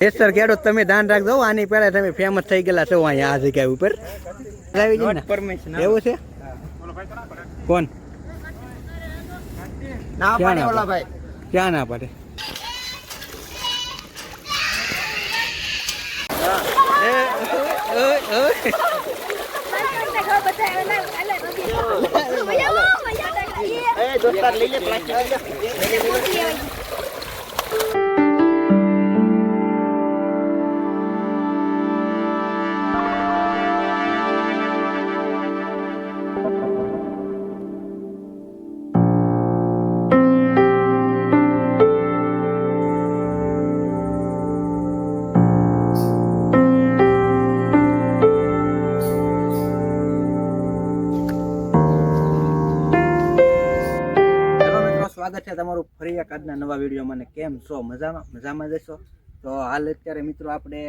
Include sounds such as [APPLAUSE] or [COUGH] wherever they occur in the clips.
Acer કેડો તમે ધ્યાન રાખજો આની પહેલા તમે ફેમસ થઈ ગયેલા છો અહીંયા આ જગ્યા ઉપર એવું છે કોણ ના ક્યાં પાડે ના ઓલા ભાઈ ક્યાં ના પડે એ, ઓય, ઓય. એ દોસ્તાર લઈ લે પ્લાસ્ટિક છે તમારું ફરી એક આજના નવા વિડીયોમાં કેમ છો? મજામાં? મજામાં જશો તો હાલ અત્યારે મિત્રો આપણે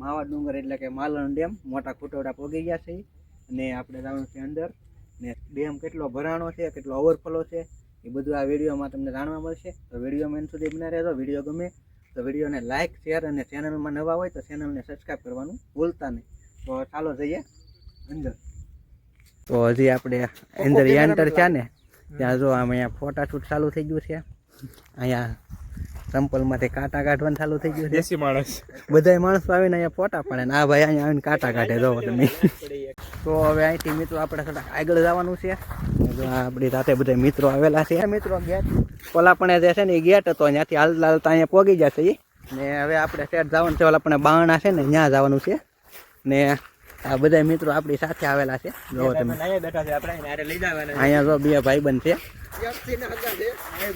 માવા ડુંગર એટલે કે માલણ ડેમ મોટા ખોટોડા પગી ગયા છે અને આપણે જવાનું છે અંદર ને ડેમ કેટલો ભરાણો છે કેટલો ઓવરફ્લો છે એ બધું આ વિડીયોમાં તમને જાણવા મળશે. તો વિડીયોમાં એન સુધી બના રહેજો. વીડિયો ગમે તો વિડીયોને લાઇક શેર અને ચેનલમાં નવા હોય તો ચેનલને સબસ્ક્રાઈબ કરવાનું ભૂલતા નહીં. તો ચાલો જઈએ અંદર. તો હજી આપણે અંદર એન્ટર છે ને? ત્યાં જો આમ અહીંયા ફોટાશૂટ ચાલુ થઈ ગયું છે. અહીંયા સંપલમાંથી કાંટા કાઢવાનું ચાલુ થઈ ગયું છે. દેશી માણસ. બધા માણસો આવીને અહીંયા ફોટા પાડે ને આ ભાઈ અહીંયા આવીને કાંટા કાઢે જો તમે. તો હવે અહીંથી મિત્રો આપણે થોડાક આગળ જવાનું છે. આપણી સાથે બધા મિત્રો આવેલા છે. મિત્રો ગેટ. ઓલા પણ જે છે ને એ ગેટ હતો ત્યાંથી હાલતા હાલતા અહીંયા પહોંચી જશે. ને હવે આપણે સેટ જવાનું છે ઓલા પણ બારણા છે ને ત્યાં જવાનું છે. ને આ બધા મિત્રો આપણી સાથે આવેલા છે. જો તમે. અહીંયા જો બે ભાઈ બંધ છે.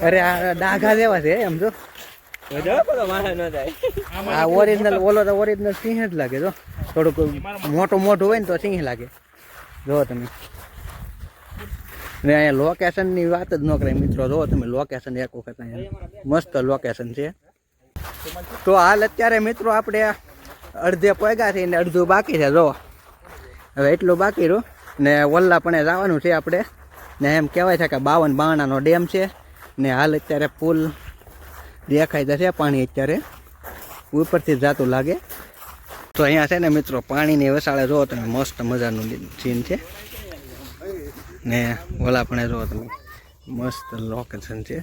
અરે આ ડાઘા જેવા છે એમ જો. આ ઓરિજિનલ ઓલો તો ઓરિજિનલ સિંહ જ લાગે જો. થોડુંક મોટું મોટું હોય ને તો સિંહ લાગે. જો તમે. ને અહીંયા લોકેશનની વાત જ ન કરે મિત્રો. જો તમે લોકેશન એક વખત અહીંયા. મસ્ત લોકેશન છે. તો હાલ અત્યારે મિત્રો આપણે અડધે પગ્યા છે ને અડધું બાકી છે જો હવે એટલું બાકી રહ્યું. ને વલ્લા પણ જવાનું છે આપણે. ને એમ કહેવાય છે કે બાવન બાણાનો ડેમ છે. ને હાલ અત્યારે પુલ દેખાય જશે પાણી અત્યારે. ઉપરથી જાતું લાગે. તો અહીંયા છે ને મિત્રો, પાણીની વસાળે જુઓ તમે, મસ્ત મજાનું સીન છે. ને ઓલા પણ જુઓ તમે, મસ્ત લોકેશન છે.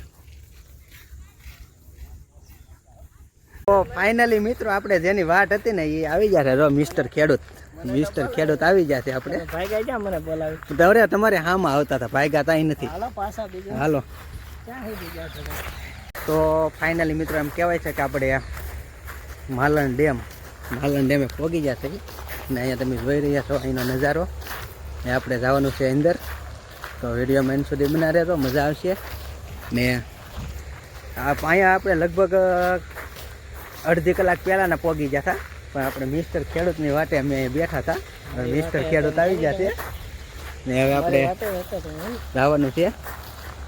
તો ફાઇનલી મિત્રો, આપણે જેની વાટ હતી ને એ આવી જશે જો મિસ્ટર ખેડૂત. મિસ્ટર ખેડૂત આવી જશે આપણે. ભાઈ ગઈ મને બોલાવી? તો તમારે હામાં આવતા હતા ભાઈ ગાતા નથી. હાલો પાછા બીજા. તો ફાઇનલી મિત્રો એમ કહેવાય છે કે આપણે માલણ ડેમ માલણ ડેમે પહોંચી ગયા છે. ને અહીંયા તમે જોઈ રહ્યા છો અહીંનો નજારો. ને આપણે જવાનું છે અંદર. તો વિડીયોમાં એન સુધી બના રહેતો મજા આવશે. ને અહીંયા આપણે લગભગ અડધી કલાક પહેલાંના પહોંચી ગયા હતા. પણ આપણે મિસ્ટર ખેડૂતની વાટે અમે બેઠા હતા. મિસ્ટર ખેડૂત આવી ગયા છે. ને હવે આપણે જવાનું છે.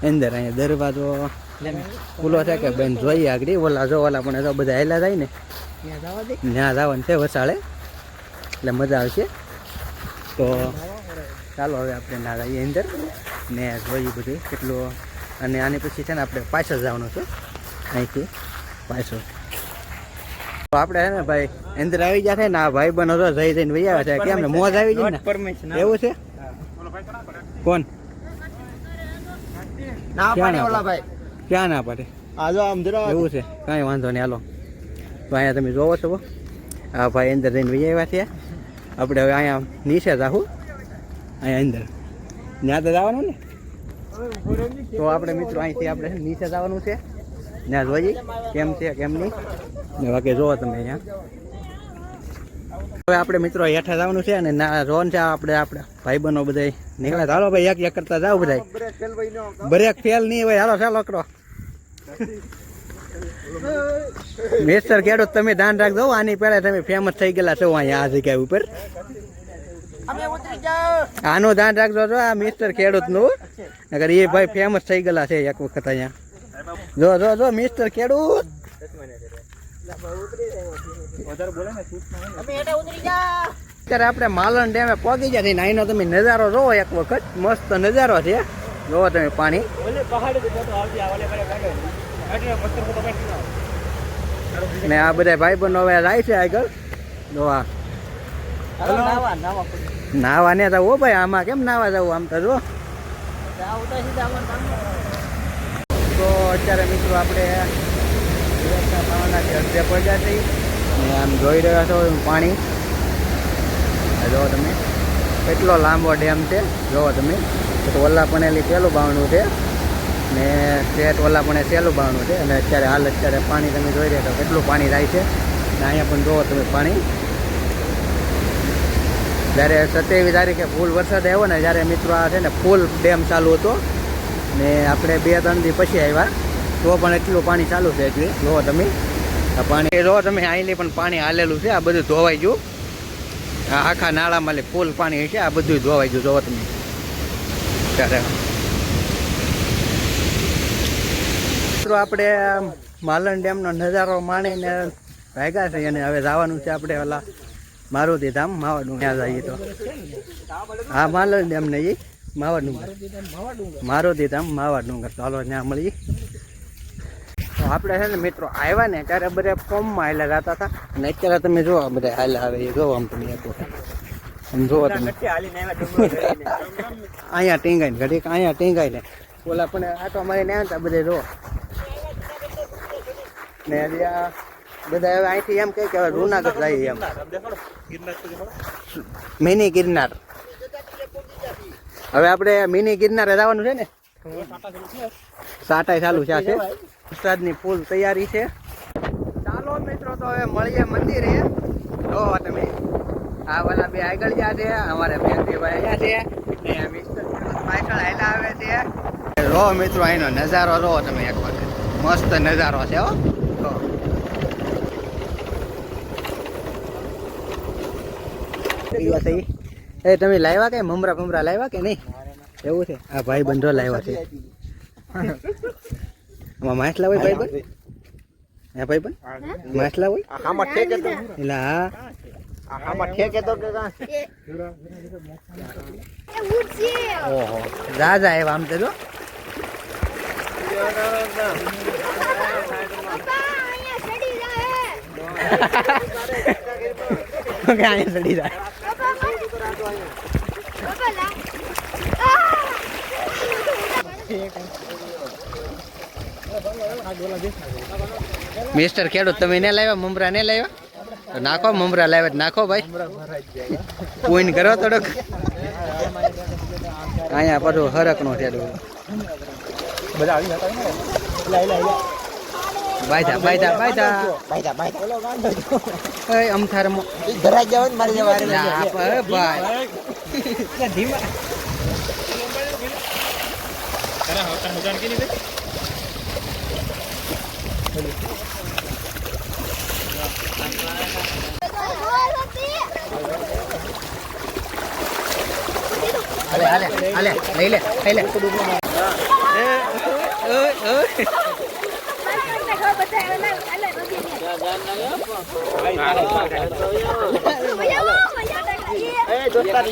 અંદર અહીંયા દરવાજો ખુલ્લો છે કે બેન જોઈએ આગળ. ઓલા જો ઓલા પણ બધા હેલા જાય ને ત્યાં જવાનું છે વસાળે. એટલે મજા આવશે. તો ચાલો હવે આપણે ના જઈએ અંદર. ને જોઈએ બધું કેટલું. અને આની પછી છે ને આપણે પાછળ જવાનું છે. અહીંથી પાછળ. તો આપણે છે ને ભાઈ અંદર આવી ગયા છે ને આ ભાઈ બન હતો જઈ જઈને ભાઈ આવ્યા છે. કેમ ને મોજ આવી જાય ને? એવું છે? કોણ? ના ક્યાં પાડે ના ઓલા ભાઈ. ક્યાં ના પડે? આજો આમ જરા એવું છે? કાંઈ વાંધો નહીં હાલો. તો અહીંયા તમે જોવો છો આ ભાઈ અંદર જઈને ભાઈ આવ્યા છે. આપણે હવે અહીંયા નીચે જાહું. અહીંયા અંદર. ત્યાં તો જવાનું ને? તો આપણે મિત્રો અહીંથી આપણે નીચે જવાનું છે. ત્યાં જોઈ કેમ છે, કેમ નહીં? ને બાકી જોવો તમે અહીંયા. હવે આપણે મિત્રો હેઠા જવાનું છે અને ના, રોન છે આપણે આપણે. ભાઈબંધો બધા નીકળ્યા. ચાલો ભાઈ એક એક કરતા જાઓ બધા બ્રેક ફેલ નો નહીં હોય. હાલો, ચાલો કરો મેસ્ટર ખેડૂત તમે ધ્યાન રાખજો આની પહેલા તમે ફેમસ થઈ ગયેલા છો અહીંયા આ જગ્યા ઉપર. આનું ધ્યાન રાખજો છો આ મિસ્ટર ખેડૂતનું નકર એ ભાઈ ફેમસ થઈ ગયેલા છે એક વખત અહીંયા. જો જો જો મિસ્ટર ખેડૂત. ઉતરી જા. અત્યારે આપણે માલણ ડેમે પહોંચી ગયા છીએ ને અહીંનો તમે નજારો જોવો એક વખત. મસ્ત નજારો છે. જોવો તમે પાણી. ને આ બધા ભાઈ બંધો હવે જાય છે આગળ. જોવા નાવા ને તો ઓ ભાઈ આમાં કેમ નાવા જવું? આમ તો જો. તો અત્યારે મિત્રો આપણે સુરતના ભાવનાથી અડધે પહોંચ્યા છીએ. અને આમ જોઈ રહ્યા છો પાણી. જુઓ તમે. કેટલો લાંબો ડેમ છે. જુઓ તમે. તો ઓલા પણેલી પહેલું બાવણું છે. ને સેટ ઓલા પણ સહેલું બાવણું છે. અને અત્યારે હાલ અત્યારે પાણી તમે જોઈ રહ્યા છો કેટલું પાણી થાય છે. ને અહીંયા પણ જુઓ તમે પાણી. જ્યારે સત્યાવીસ તારીખે ફૂલ વરસાદ આવ્યો ને, જ્યારે મિત્રો આ છે ને ફૂલ ડેમ ચાલુ હતો ને આપણે બે ત્રણ દી પછી આવ્યા. તો પણ એટલું પાણી ચાલુ છે એટલે જુઓ તમે. આ પાણી જો તમે અહીંથી પણ પાણી હાલેલું છે, આ બધું ધોવાઈ ગયું. આખા નાળામાં ફૂલ પાણી છે આ બધું ધોવાઈ ગયું. જોવો તમે. ત્યારે મિત્રો આપણે માલણ ડેમનો નજારો માણીને ભેગા છે અને હવે જવાનું છે આપણે ઓલા મારુતિ ધામ, માવાનું ત્યાં જઈએ તો. હા, માલણ ડેમ નહીં માવા ડુંગર. મારો દીધામ માવા ડુંગર. ચાલો ત્યાં મળીએ. તો આપણે છે ને મિત્રો આવ્યા ને ત્યારે બધા ફોર્મમાં આવેલા રહેતા હતા. અને અત્યારે તમે જુઓ બધા હાલ આવે એ જોવો આમ તમે એક વખત. આમ તમે. અહીંયા ટીંગાઈ ને ઘડીક અહીંયા ટીંગાઈ ને. ઓલા પણ આ તો અમારે આવ્યા હતા બધે જો ને હજી આ બધા હવે અહીંથી એમ કહે કે જુનાગઢ જઈએ એમ. મિની ગિરનાર. હવે આપણે મિની ગિરનારે જવાનું છે ને? સાટાઈ ચાલુ છે છે. વરસાદની ફૂલ તૈયારી છે. ચાલો મિત્રો, તો હવે મળીએ મંદિરે. જો, તમે આ વાલા બે આગળ ગયા છે, અમારે બેન બે ભાઈ અહીંયા છે. ને મિસ્ટર આવે છે. રો મિત્રો, અહીંનો નજારો રો તમે એક વખત મસ્ત નજારો છે, હો. જો. એ તમે લાવ્યા કે મમરા મમરા લાવ્યા કે નહીં? એવું છે? આ ભાઈ બંધો લાવ્યા છે. આમાં માછલા હોય ભાઈ બંધ? હે ભાઈ બંધ? માછલા હોય? આમાં ઠેકે તો? એટલે હા. આમાં ઠેકે તો કે કાં? ઓહો. જા એવા આમ તો જો. કે અહીંયા ચડી જાય [LAUGHS] મિસ્ટર ખેડૂત તમે ને લાવ્યા? મમરા ને લાવ્યા? નાખો મમરા લાવ્યા નાખો ભાઈ. પૂન કરો થોડોક. અહીંયા પાછું હરક નો મો ઈ ધરાઈ જાવ ને મારી જેવા હારે ના લાગે. આપ એ ભાઈ. ધીમા હાલે હાલે હાલે લઈ લે લઈ લે એ, ઓય, ઓય. એ, દોસ્તાર.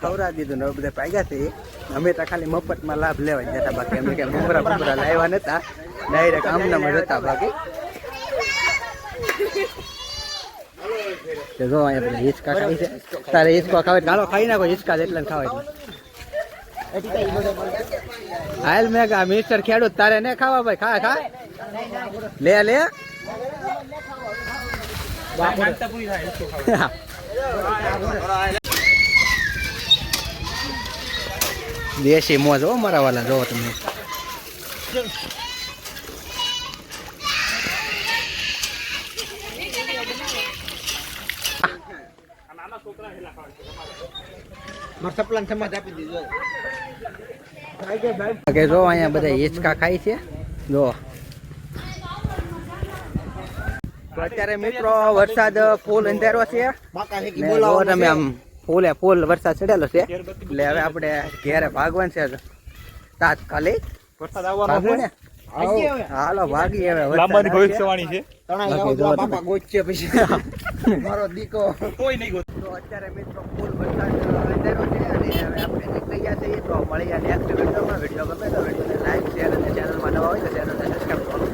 ખવડાવી દીધું ને બધા પાગ્યા હતી અમે તો ખાલી મફતમાં લાભ લેવા જતા બાકી અમે કે મમરા બમરા લાવ્યા નતા. ડાયરેક્ટ આમનામાં જતા બાકી. તો જો હિંચકા ખાઈ છે. તારે હિંચકો ખાવે ગાળો ખાઈ નાખો, હિંચકા જેટલા ખાવે હાલ મેં મિસ્ટર ખેડૂત તારે ને ખાવા ભાઈ, ખા ખા? લે લે. [LAUGHS] દેશી મોજ હો મારા વાલા જો તમે. મારા સપલાને સમાજ આપી દીધો. કે જો અહીંયા બધા હિચકા ખાય છે. જો. અત્યારે મિત્રો વરસાદ ફૂલ અંધારો છે. બાકા છે કે બોલાવો તમે આમ ફૂલે ફૂલ વરસાદ ચડેલો છે. એટલે હવે આપણે ઘેરે ભાગવાન છે. તાત્કાલિક. હાલો ભાગી હવે. વરસાદ લાંબાની ભવિષ્યવાણી છે. બાપા ગોચશે પછી. [LAUGHS] મારો દીકો. કોઈ નહીં ગોત. અત્યારે મિત્રો ફૂલ વરસાદ અંધારો છે. આપણે નીકળી ગયા છીએ મળી ગયા. નેક્સ્ટ વિડીયોમાં વીડિયો ગમે તો વિડીયોને લાઈક શેર અને ચેનલ માટે હોય તો ચેનલને સબસ્ક્રાઈબ કરવાનું